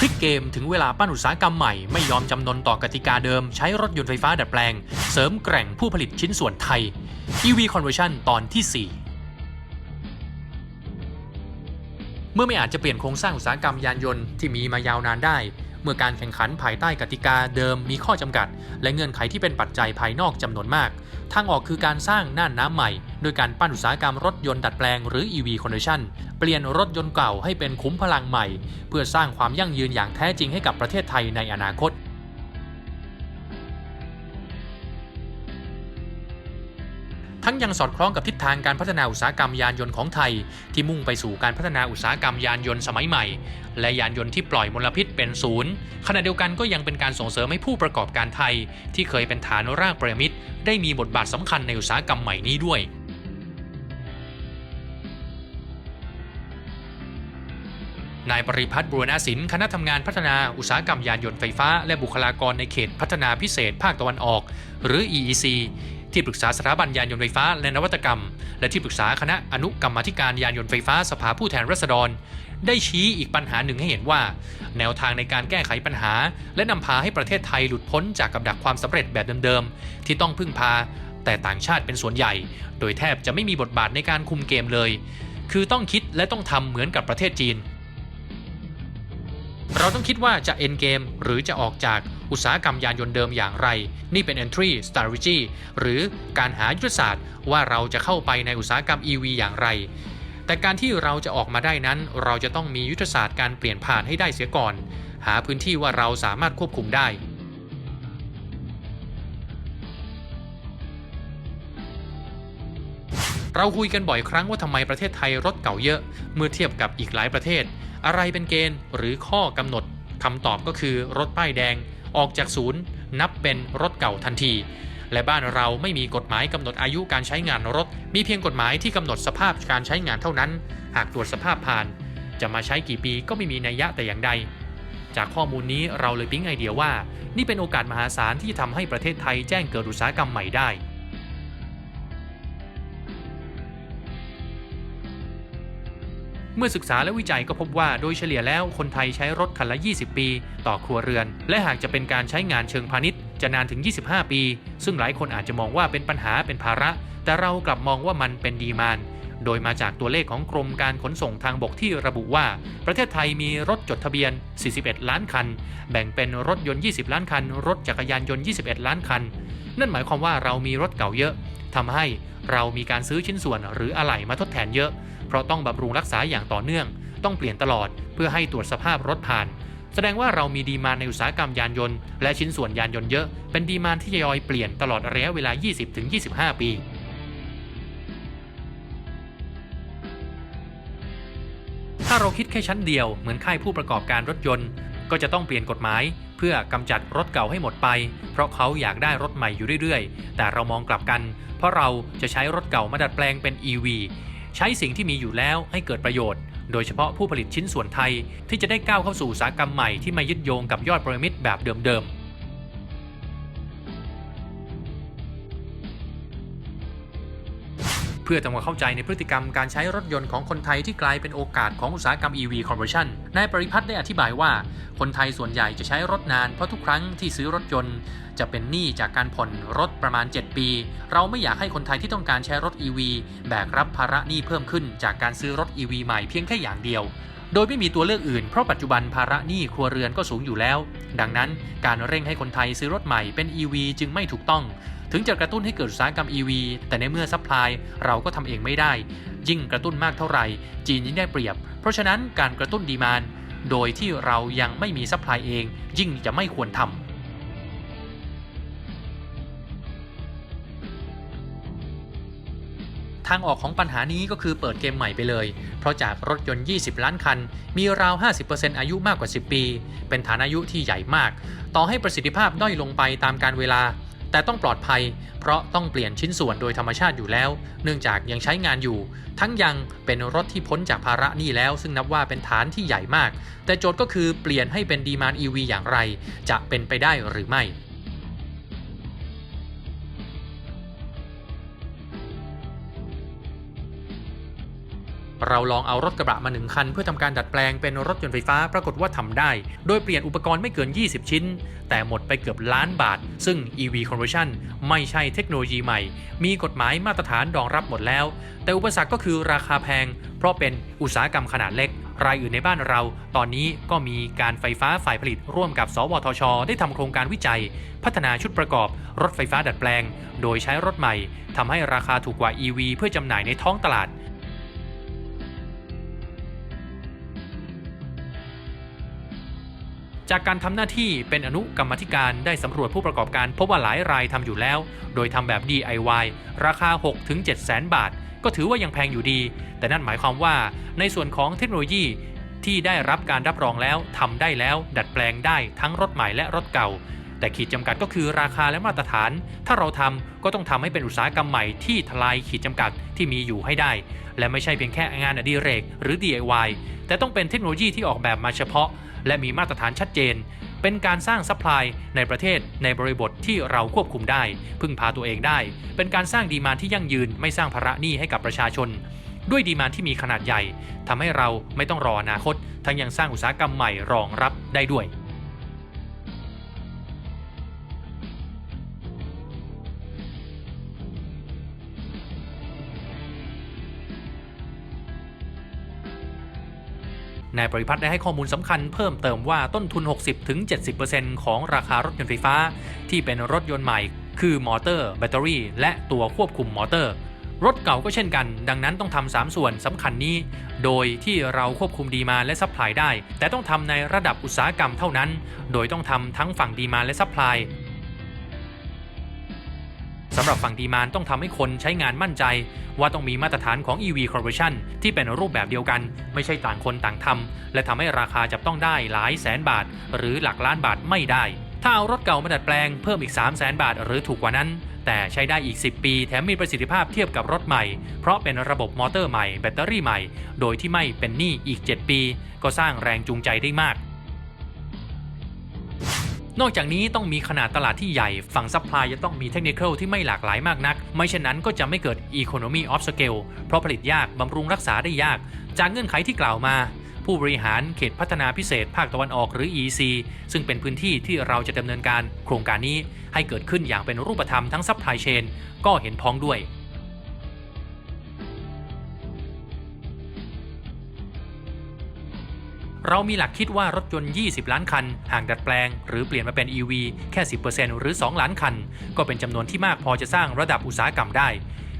พลิกเกมถึงเวลาปั้นอุตสาหกรรมใหม่ไม่ยอมจำนนต่อกติกาเดิม ใช้รถยนต์ไฟฟ้าดัดแปลง เสริมแกร่งผู้ผลิตชิ้นส่วนไทย EV Conversion ตอนที่ 4เมื่อไม่อาจจะเปลี่ยนโครงสร้างอุตสาหกรรมยานยนต์ที่มีมายาวนานได้ มื่อการแข่งขันภายใต้กติกาเดิมมีข้อจำกัด และเงื่อนไขที่เป็นปัจจัยภายนอกจำนวนมาก ทางออกคือการสร้างน่านน้ำใหม่ โดยการปั้นอุตสาหกรรมรถยนต์ดัดแปลงหรือ EV Conversion เปลี่ยนรถยนต์เก่าให้เป็นคุ้มพลังใหม่ เพื่อสร้างความยั่งยืนอย่างแท้จริงให้กับประเทศไทยในอนาคต ทั้งยังสอดคล้องกับทิศทางการพัฒนาอุตสาหกรรมยานยนต์ของไทย ที่มุ่งไปสู่การพัฒนาอุตสาหกรรมยานยนต์สมัยใหม่ และยานยนต์ที่ปล่อยมลพิษเป็นศูนย์ขณะเดียวกันก็ยังเป็นการส่งเสริมให้ผู้ประกอบการไทย ที่เคยเป็นฐานรากประมิตรได้มีบทบาทสำคัญในอุตสาหกรรมใหม่นี้ด้วยนายปริพัฒน์บุรณศิลป์คณะทำงานพัฒนาอุตสาหกรรมยานยนต์ไฟฟ้า และบุคลากรในเขตพัฒนาพิเศษภาคตะวันออก หรือ EEC ที่ปรึกษาสถาบันยานยนต์ไฟฟ้าและนวัตกรรม และที่ปรึกษาคณะอนุกรรมธิการยานยนต์ไฟฟ้าสภาผู้แทนราษฎร ได้ชี้อีกปัญหาหนึ่งให้เห็นว่า แนวทางในการแก้ไขปัญหา และนำพาให้ประเทศไทยหลุดพ้นจากกับดักความสำเร็จแบบเดิมๆที่ต้องพึ่งพา แต่ต่างชาติเป็นส่วนใหญ่ โดยแทบจะไม่มีบทบาทในการคุมเกมเลย คือต้องคิดและต้องทำเหมือนกับประเทศจีนเราต้องคิดว่าจะ end game หรือจะออกจาก อุตสาหกรรมยานยนต์เดิมอย่างไร นี่เป็น entry strategy หรือการหายุทธศาสตร์ว่าเราจะเข้าไปในอุตสาหกรรม EV อย่างไร แต่การที่เราจะออกมาได้นั้น เราจะต้องมียุทธศาสตร์การเปลี่ยนผ่านให้ได้เสียก่อน หาพื้นที่ว่าเราสามารถควบคุมได้เราคุยกันบ่อยครั้งว่าทำไมประเทศไทยรถเก่าเยอะเมื่อเทียบกับอีกหลายประเทศ อะไรเป็นเกณฑ์หรือข้อกำหนดคำตอบก็คือรถป้ายแดง ออกจากศูนย์ นับเป็นรถเก่าทันที และบ้านเราไม่มีกฎหมายกำหนดอายุการใช้งานรถ มีเพียงกฎหมายที่กำหนดสภาพการใช้งานเท่านั้น หากตรวจสภาพผ่าน จะมาใช้กี่ปีก็ไม่มีนัยยะแต่อย่างใด จากข้อมูลนี้เราเลยปิ๊งไอเดียว่า นี่เป็นโอกาสมหาศาลที่ทำให้ประเทศไทยแจ้งเกิดอุตสาหกรรมใหม่ได้ เมื่อศึกษาและวิจัยก็พบว่าโดยเฉลี่ยแล้วคนไทยใช้รถคันละ 20 ปี ต่อครัวเรือน และหากจะเป็นการใช้งานเชิงพาณิชย์จะนานถึง 25 ปี ซึ่งหลายคนอาจจะมองว่าเป็นปัญหาเป็นภาระ แต่เรากลับมองว่ามันเป็นดีมานโดยมาจากตัวเลขของกรมการขนส่งทางบกที่ระบุว่า ประเทศไทยมีรถจดทะเบียน 41 ล้านคัน แบ่งเป็นรถยนต์ 20 ล้านคัน รถจักรยานยนต์ 21 ล้านคัน นั่นหมายความว่าเรามีรถเก่าเยอะ ทำให้เรามีการซื้อชิ้นส่วนหรืออะไหล่มาทดแทนเยอะ เพราะต้องบำรุงรักษาอย่างต่อเนื่อง ต้องเปลี่ยนตลอดเพื่อให้ตรวจสภาพรถผ่าน แสดงว่าเรามีดีมานในอุตสาหกรรมยานยนต์และชิ้นส่วนยานยนต์เยอะ เป็นดีมานที่ทยอยเปลี่ยนตลอดระยะเวลา 20-25 ปีถ้าเราคิดแค่ชั้นเดียวเหมือนค่ายผู้ประกอบการรถยนต์ ก็จะต้องเปลี่ยนกฎหมาย เพื่อกำจัดรถเก่าให้หมดไป เพราะเขาอยากได้รถใหม่อยู่เรื่อยๆ แต่เรามองกลับกัน เพราะเราจะใช้รถเก่ามาดัดแปลงเป็น EV ใช้สิ่งที่มีอยู่แล้วให้เกิดประโยชน์ โดยเฉพาะผู้ผลิตชิ้นส่วนไทยที่จะได้ก้าวเข้าสู่อุตสาหกรรมใหม่ที่ไม่ยึดโยงกับยอดพีระมิดแบบเดิมๆ เพื่อทำความเข้าใจในพฤติกรรมการใช้รถยนต์ของคนไทยที่กลายเป็นโอกาสของอุตสาหกรรม EV conversion นายปริพัฒน์ได้อธิบายว่า คนไทยส่วนใหญ่จะใช้รถนานเพราะทุกครั้งที่ซื้อรถยนต์ จะเป็นหนี้จากการผ่อนรถประมาณ 7 ปี เราไม่อยากให้คนไทยที่ต้องการใช้รถ EV แบกรับภาระหนี้เพิ่มขึ้นจากการซื้อรถ EV ใหม่เพียงแค่อย่างเดียวโดยไม่มีตัวเลือกอื่นเพราะปัจจุบันภาระหนี้ครัวเรือนก็สูงอยู่แล้ว ดังนั้นการเร่งให้คนไทยซื้อรถใหม่เป็น EV จึงไม่ถูกต้อง ถึงจะกระตุ้นให้เกิดอุตสาหกรรม EV แต่ในเมื่อซัพพลายเราก็ทำเองไม่ได้ ยิ่งกระตุ้นมากเท่าไหร่ จีนยิ่งได้เปรียบ เพราะฉะนั้นการกระตุ้นดีมานโดยที่เรายังไม่มีซัพพลายเอง ยิ่งจะไม่ควรทำทางออกของปัญหานี้ก็คือเปิดเกมใหม่ไปเลย เพราะจากรถยนต์ 20 ล้านคัน มีราว 50%อายุมากกว่า 10 ปี เป็นฐานอายุที่ใหญ่มาก ต่อให้ประสิทธิภาพด้อยลงไปตามการเวลา แต่ต้องปลอดภัย เพราะต้องเปลี่ยนชิ้นส่วนโดยธรรมชาติอยู่แล้ว เนื่องจากยังใช้งานอยู่ ทั้งยังเป็นรถที่พ้นจากภาระหนี้แล้ว ซึ่งนับว่าเป็นฐานที่ใหญ่มาก แต่โจทย์ก็คือเปลี่ยนให้เป็นดีมาน EV อย่างไร จะเป็นไปได้หรือไม่ เราลองเอารถกระบะมาหนึ่งคัน เพื่อทำการดัดแปลงเป็นรถยนต์ไฟฟ้าปรากฏว่าทำได้ โดยเปลี่ยนอุปกรณ์ไม่เกิน 20 ชิ้น แต่หมดไปเกือบล้านบาท ซึ่ง EV conversion ไม่ใช่เทคโนโลยีใหม่ มีกฎหมายมาตรฐานรองรับหมดแล้ว แต่อุปสรรคก็คือราคาแพง เพราะเป็นอุตสาหกรรมขนาดเล็ก รายอื่นในบ้านเรา ตอนนี้ก็มีการไฟฟ้าฝ่ายผลิตร่วมกับ สวทช ได้ทำโครงการวิจัย พัฒนาชุดประกอบ รถไฟฟ้าดัดแปลง โดยใช้รถใหม่ทำให้ราคาถูกกว่า EV เพื่อจำหน่ายในท้องตลาด จากการทำหน้าที่เป็นอนุกรรมธิการได้สำรวจผู้ประกอบการพบว่าหลายรายทำอยู่แล้ว โดยทำแบบ DIY ราคา 6-7แสนบาท ก็ถือว่ายังแพงอยู่ดี แต่นั่นหมายความว่าในส่วนของเทคโนโลยีที่ได้รับการรับรองแล้วทำได้แล้ว ดัดแปลงได้ทั้งรถใหม่และรถเก่า แต่ขีดจำกัดก็คือราคาและมาตรฐาน ถ้าเราทำก็ต้องทำให้เป็นอุตสาหกรรมใหม่ที่ทลายขีดจำกัดที่มีอยู่ให้ได้ และไม่ใช่เพียงแค่งานอดิเรกหรือ DIY แต่ต้องเป็นเทคโนโลยีที่ออกแบบมาเฉพาะ และมีมาตรฐานชัดเจน เป็นการสร้างซัพพลายในประเทศในบริบทที่เราควบคุมได้ พึ่งพาตัวเองได้ เป็นการสร้างดีมานที่ยั่งยืน ไม่สร้างภาระหนี้ให้กับประชาชนด้วยดีมานที่มีขนาดใหญ่ทำให้เราไม่ต้องรออนาคต ทั้งยังสร้างอุตสาหกรรมใหม่รองรับได้ด้วย นายปริพัฒน์ได้ให้ข้อมูลสำคัญเพิ่มเติมว่าต้นทุน 60-70%ของราคารถยนต์ไฟฟ้า ที่เป็นรถยนต์ใหม่ คือมอเตอร์ แบตเตอรี่ และตัวควบคุมมอเตอร์ รถเก่าก็เช่นกัน ดังนั้นต้องทำสามส่วนสำคัญนี้ โดยที่เราควบคุมดีมาและซัพพลายได้ แต่ต้องทำในระดับอุตสาหกรรมเท่านั้น โดยต้องทำทั้งฝั่งดีมาและซัพพลาย สำหรับฝั่งดีมานต้องทำให้คนใช้งานมั่นใจ ว่าต้องมีมาตรฐานของ EV Corporation ที่เป็นรูปแบบเดียวกัน ไม่ใช่ต่างคนต่างทำและทำให้ราคาจับต้องได้หลายแสนบาท หรือหลักล้านบาทไม่ได้ ถ้าเอารถเก่ามาดัดแปลงเพิ่มอีก 3 0 0แสนบาทหรือถูกกว่านั้น แต่ใช้ได้อีก 10 ปี แถมมีประสิทธิภาพเทียบกับรถใหม่ เพราะเป็นระบบมอเตอร์ใหม่แบตเตอรี่ใหม่ โดยที่ไม่เป็นหนี้อีก 7 ปี ก็สร้างแรงจูงใจได้มาก นอกจากนี้ต้องมีขนาดตลาดที่ใหญ่ ฝั่งซัพพลายจะต้องมีเทคนิคที่ไม่หลากหลายมากนัก ไม่เช่นนั้นก็จะไม่เกิด Economy of Scale เพราะผลิตยาก บำรุงรักษาได้ยาก จากเงื่อนไขที่กล่าวมา ผู้บริหารเขตพัฒนาพิเศษภาคตะวันออกหรือ EC ซึ่งเป็นพื้นที่ที่เราจะดำเนินการ โครงการนี้ให้เกิดขึ้นอย่างเป็นรูปธรรมทั้งซัพพลายเชนก็เห็นพ้องด้วย เรามีหลักคิดว่ารถยนต์ 20 ล้านคัน หากดัดแปลง หรือเปลี่ยนมาเป็น EV แค่ 10%หรือ 2 ล้านคัน ก็เป็นจำนวนที่มากพอจะสร้างระดับอุตสาหกรรมได้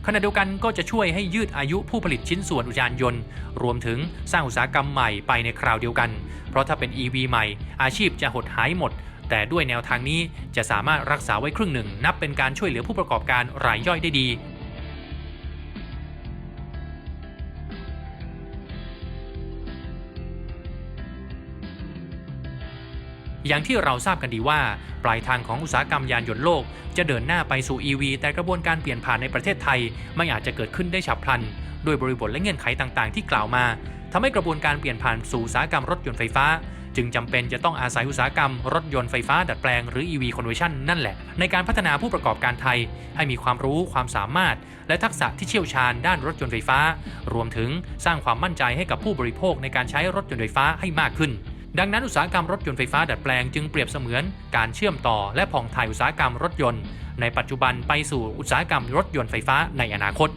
ขณะเดียวกันก็จะช่วยให้ยืดอายุผู้ผลิตชิ้นส่วนอุตยานยนต์ รวมถึงสร้างอุตสาหกรรมใหม่ไปในคราวเดียวกัน เพราะถ้าเป็น EV ใหม่ อาชีพจะหดหายหมด แต่ด้วยแนวทางนี้จะสามารถรักษาไว้ครึ่งหนึ่ง นับเป็นการช่วยเหลือผู้ประกอบการรายย่อยได้ดี อย่างที่เราทราบกันดีว่า ปลายทางของอุตสาหกรรมยานยนต์โลก จะเดินหน้าไปสู่ EV แต่กระบวนการเปลี่ยนผ่านในประเทศไทย ไม่อาจจะเกิดขึ้นได้ฉับพลัน ด้วยบริบทและเงื่อนไขต่างๆ ที่กล่าวมาทำให้กระบวนการเปลี่ยนผ่านสู่อุตสาหกรรมรถยนต์ไฟฟ้า จึงจำเป็นจะต้องอาศัยอุตสาหกรรมรถยนต์ไฟฟ้าดัดแปลงหรือ EV conversion นั่นแหละ ในการพัฒนาผู้ประกอบการไทย ให้มีความรู้ความสามารถ และทักษะที่เชี่ยวชาญด้านรถยนต์ไฟฟ้า รวมถึงสร้างความมั่นใจให้กับผู้บริโภคในการใช้รถยนต์ไฟฟ้าให้มากขึ้น ดังนั้นอุตสาหกรรมรถยนต์ไฟฟ้าดัดแปลงจึงเปรียบเสมือนการเชื่อมต่อและผ่องถ่ายอุตสาหกรรมรถยนต์ ในปัจจุบันไปสู่อุตสาหกรรมรถยนต์ไฟฟ้าในอนาคต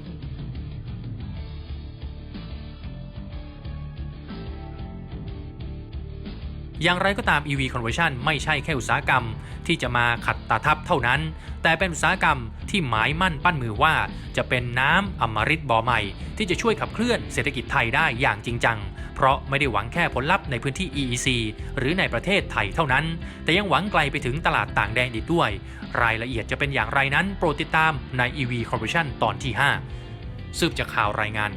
อย่างไรก็ตาม EV conversion ไม่ใช่แค่อุตสาหกรรม ที่จะมาขัดตาทับเท่านั้น แต่เป็นอุตสาหกรรมที่หมายมั่นปั้นมือว่า จะเป็นน้ำอมฤตบ่อใหม่ ที่จะช่วยขับเคลื่อนเศรษฐกิจไทยได้อย่างจริงจัง เพราะไม่ได้หวังแค่ผลลัพธ์ในพื้นที่ EEC หรือในประเทศไทยเท่านั้น แต่ยังหวังไกลไปถึงตลาดต่างแดนอีกด้วย รายละเอียดจะเป็นอย่างไรนั้นโปรดติดตามใน EV Corporation ตอนที่ 5 สืบจากข่าวรายงาน